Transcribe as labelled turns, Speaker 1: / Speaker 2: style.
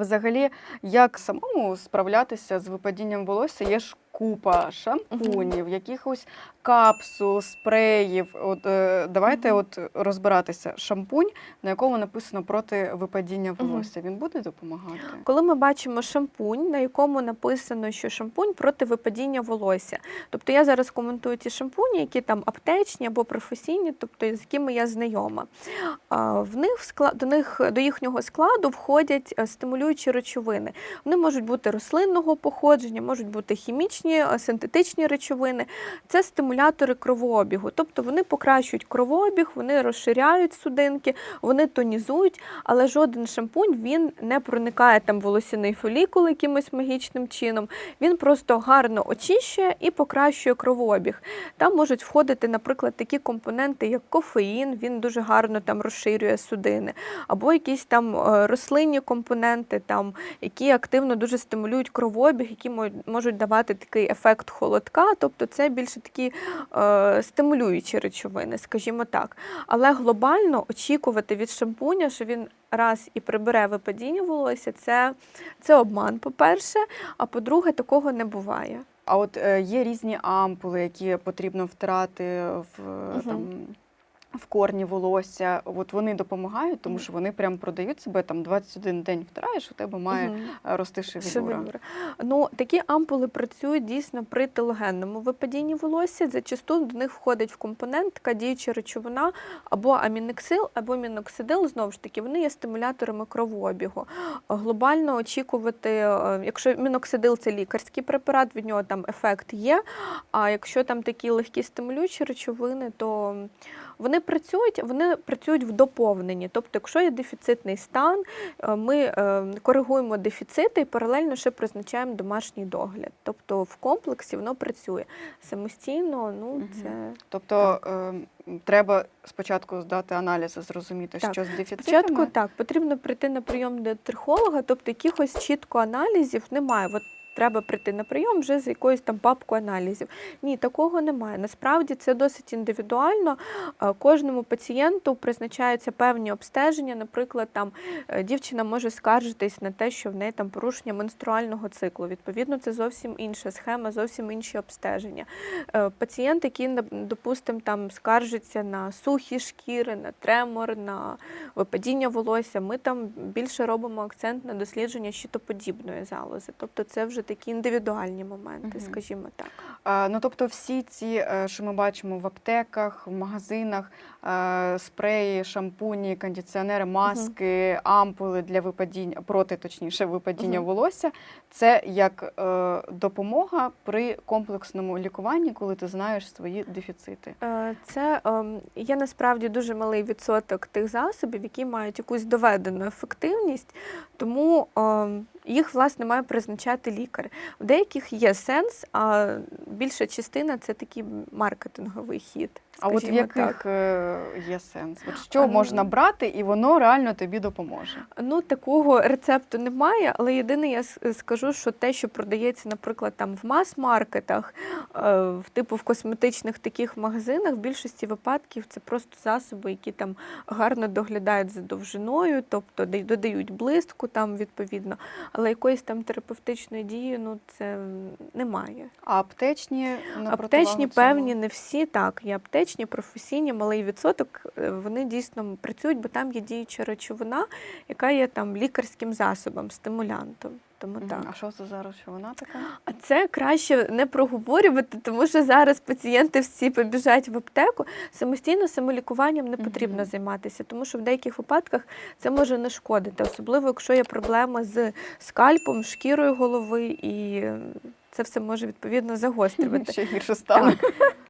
Speaker 1: Взагалі, як самому справлятися з випадінням волосся? Є ж купа шампунів, якихось капсул, спреїв. От е, давайте от розбиратися. Шампунь, на якому написано проти випадіння волосся. Він буде допомагати?
Speaker 2: Коли ми бачимо шампунь, на якому написано, що шампунь проти випадіння волосся. Тобто я зараз коментую ті шампуні, які там аптечні або професійні, тобто з якими я знайома. В них в до них до їхнього складу входять е, стимулюючі речовини. Вони можуть бути рослинного походження, можуть бути хімічні, е, синтетичні речовини. Це стимулятори кровообігу, тобто вони покращують кровообіг, вони розширяють судинки, вони тонізують, але жоден шампунь він не проникає там волосяний фолікул якимось магічним чином. Він просто гарно очищує і покращує кровообіг. Там можуть входити, наприклад, такі компоненти, як кофеїн, він дуже гарно там розширює судини, або якісь там е, рослинні компоненти, там, які активно дуже стимулюють кровообіг, які можуть давати такий ефект холодка, тобто це більше такі е, стимулюючі речовини, скажімо так. Але глобально очікувати від шампуня, що він раз і прибере випадіння волосся, це, це обман, по-перше, а по-друге, такого не буває.
Speaker 1: А от е, є різні ампули, які потрібно втирати в,
Speaker 2: угу.
Speaker 1: Там, в корні волосся. От вони допомагають, тому що вони прям продають себе там 21 день втираєш, у тебе має е, рости шевелюра.
Speaker 2: Шевелюра. Ну, такі ампули працюють дійсно при телогенному випадінні волосся. Зачасту до них входить в компонент така діюча речовина або амінексил, або міноксидил. Знову ж таки, вони є стимуляторами кровообігу. Глобально очікувати, е, якщо міноксидил це лікарський препарат, від нього там ефект є. А якщо там такі легкі стимулюючі речовини, то вони працюють, вони працюють в доповненні. Тобто, якщо є дефіцитний стан, е, ми е, коригуємо дефіцити і паралельно ще призначаємо домашній догляд. Тобто в комплексі воно працює самостійно. Ну це
Speaker 1: Тобто е, треба спочатку здати аналізи, зрозуміти,
Speaker 2: Так,
Speaker 1: що з дефіцитами.
Speaker 2: Спочатку так, потрібно прийти на прийом до трихолога, тобто якихось чітко аналізів немає. От треба прийти на прийом вже з якоюсь там папкою аналізів. Ні, такого немає. Насправді це досить індивідуально. Е, Кожному пацієнту призначаються певні обстеження. Наприклад, там е, дівчина може скаржитись на те, що в неї там порушення менструального циклу. Відповідно, це зовсім інша схема, зовсім інші обстеження. Е, Пацієнт, який, нап- допустим, там скаржиться на сухі шкіри, на тремор, на випадіння волосся, ми там більше робимо акцент на дослідження щитоподібної залози. Тобто це вже такі індивідуальні моменти,
Speaker 1: Мгм.
Speaker 2: скажімо так.
Speaker 1: А, ну тобто, всі ці, е, що ми бачимо в аптеках, в магазинах, е, спреї, шампуні, кондиціонери, маски, ампули для випадіння, проти точніше випадіння
Speaker 2: Мгм.
Speaker 1: волосся, це як е, допомога при комплексному лікуванні, коли ти знаєш свої дефіцити.
Speaker 2: Це ем, є насправді дуже малий відсоток тих засобів, які мають якусь доведену ефективність, тому ем, їх власне має призначати лікар. В деяких є сенс, а більша частина це такий маркетинговий хід.
Speaker 1: А от в
Speaker 2: скажімо так.
Speaker 1: е, є сенс? От що
Speaker 2: А,
Speaker 1: можна брати, і воно реально тобі допоможе?
Speaker 2: Ну, такого рецепту немає, але єдине, я скажу, що те, що продається, наприклад, там в мас-маркетах, е, в типу в косметичних таких магазинах, в більшості випадків це просто засоби, які там гарно доглядають за довжиною, тобто додають блиску там відповідно, але якоїсь там терапевтичної дії ну це немає.
Speaker 1: А аптечні на
Speaker 2: Аптечні певні не всі так. Є аптечні, професійні, малий відсоток. е, Вони дійсно працюють, бо там є діюча речовина, яка є там лікарським засобом, стимулянтом. Тому так.
Speaker 1: А що це зараз? Що вона така?
Speaker 2: А це краще не проговорювати, тому що зараз пацієнти всі побіжать в аптеку. Самостійно самолікуванням не потрібно
Speaker 1: Мгм.
Speaker 2: займатися, тому що в деяких випадках це може не шкодити, особливо якщо є проблеми з скальпом, шкірою голови, і це все може відповідно загострювати.
Speaker 1: Ще гірше стане.